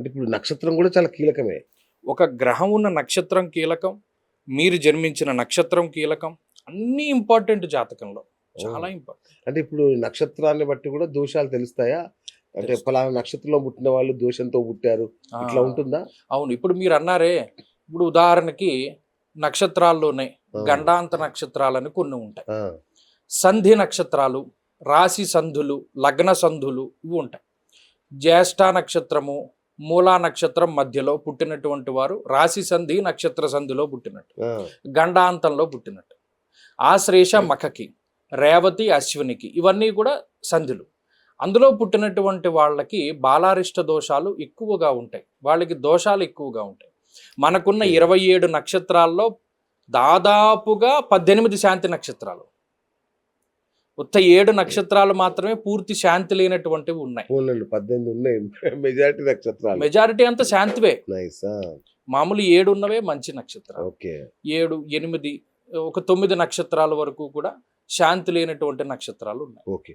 అంటే ఇప్పుడు నక్షత్రం కూడా చాలా కీలకమే. ఒక గ్రహం ఉన్న నక్షత్రం కీలకం మీరు జన్మించిన నక్షత్రం కీలకం అన్నీ ఇంపార్టెంట్ జాతకంలో. చాలా ఇంపార్టెంట్. అంటే ఇప్పుడు నక్షత్రాన్ని బట్టి కూడా దోషాలు తెలుస్తాయా? అంటే. ఫలానా నక్షత్రంలో పుట్టిన వాళ్ళు దోషంతో పుట్టారు. ఇట్లా ఉంటుందా? అవును ఇప్పుడు మీరు అన్నారే ఇప్పుడు ఉదాహరణకి నక్షత్రాల్లో ఉన్నాయి ఆ. గండాంత నక్షత్రాలని కొన్ని ఉంటాయి. సంధి నక్షత్రాలు రాశి సంధులు లగ్న సంధులు ఇవి ఉంటాయి. జ్యేష్ఠ నక్షత్రము మూలా నక్షత్రం మధ్యలో పుట్టినటువంటి వారు రాశి సంధి నక్షత్ర సంధిలో పుట్టినట్టు గండాంతంలో పుట్టినట్టు. ఆశ్లేష మఖకి రేవతి అశ్వినికి ఇవన్నీ కూడా సంధులు. అందులో పుట్టినటువంటి వాళ్ళకి బాలారిష్ట దోషాలు ఎక్కువగా ఉంటాయి. వాళ్ళకి దోషాలు ఎక్కువగా ఉంటాయి. మనకున్న ఇరవై ఏడు నక్షత్రాల్లో దాదాపుగా పద్దెనిమిది శాంతి నక్షత్రాలు. ఉత్త ఏడు నక్షత్రాలు మాత్రమే పూర్తి శాంతి లేనటువంటివి ఉన్నాయి. పద్దెనిమిది ఉన్నాయి. మెజారిటీ నక్షత్రాలు. మెజారిటీ అంతా శాంతివే. మామూలు ఏడు ఉన్నవే మంచి నక్షత్రాలు. ఓకే. ఏడు ఎనిమిది ఒక తొమ్మిది నక్షత్రాల వరకు కూడా శాంతి లేనటువంటి నక్షత్రాలు ఉన్నాయి. ఓకే.